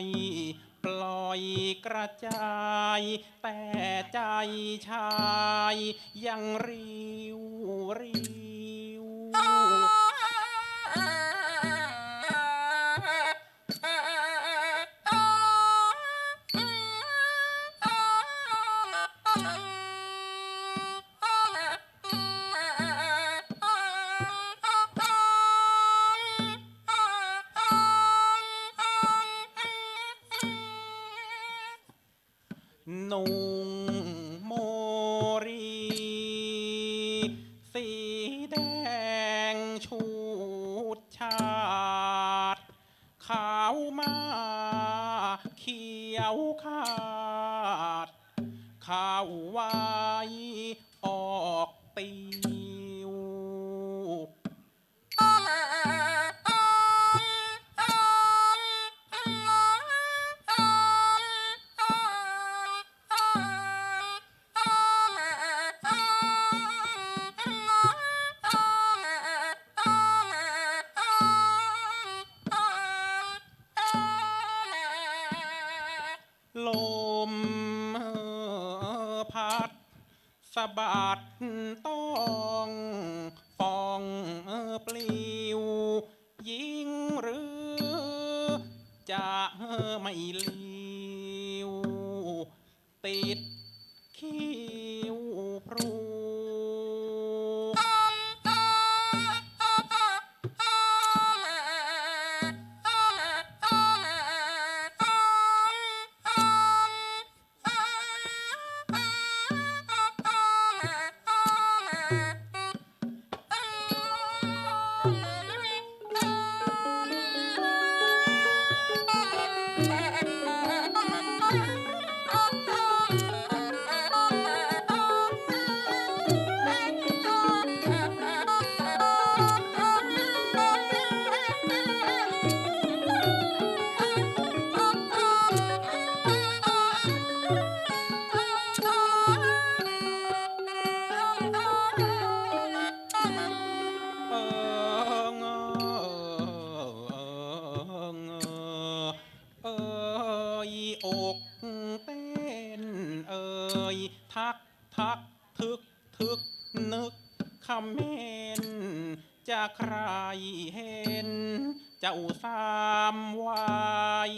อยปล่อยกระจาย แต่ใจชาย ยังริวรี นุ่งโมรีสีแดงชูดชาดขาวมาเขียวขาดข้าวไว้ออกตี สะบัดต้องฟองปลิว ยิงหรือ จะไม่เลียวติดคิ ยอกเต้นเอยทักทักทึกทึกนึกคำเมนจะใครเห็นเจ้าสามวัย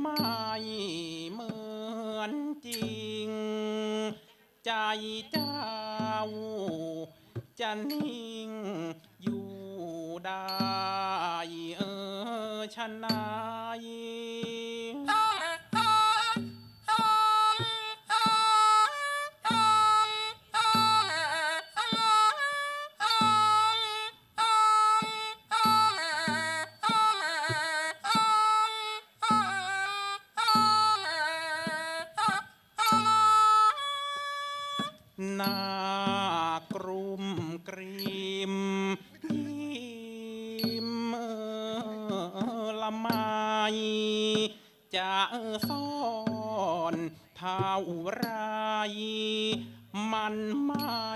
ไม่เหมือนจริง ใจเจ้า จะนิ่งอยู่ได้เออชนาย จะซ่อนเท่าไรมันไม่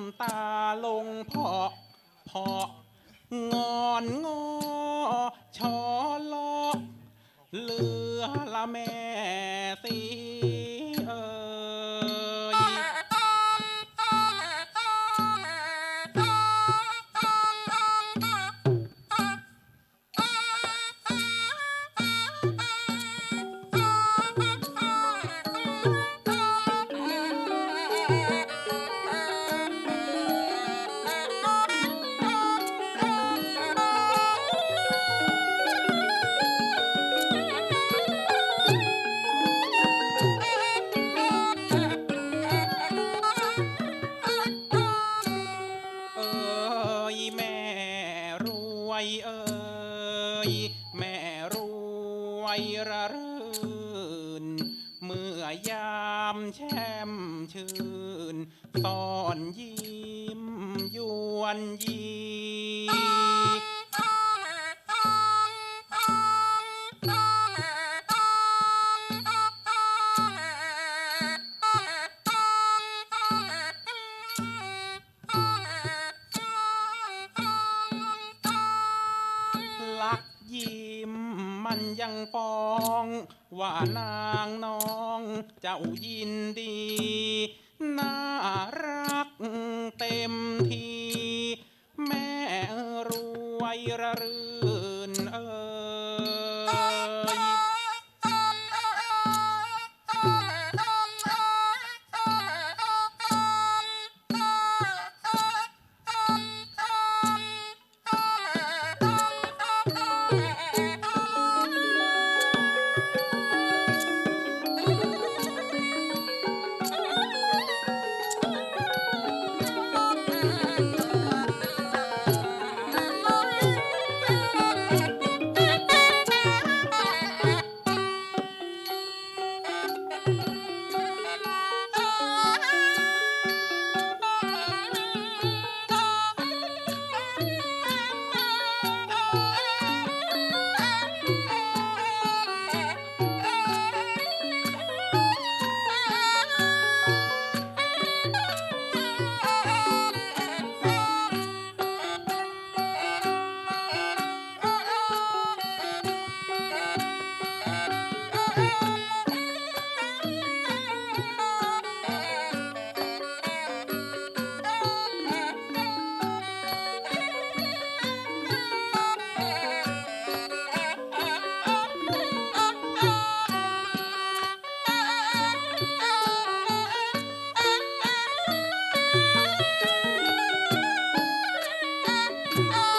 ำตาลงเพาะเพาะงอนงอชอลอกเหลือละแม่สี ยิ้มยวนยีลักยิ้มมันยังปอง ว่านางน้องเจ้ายินดี น่ารักเต็มที แม่รวยระรื่น Oh.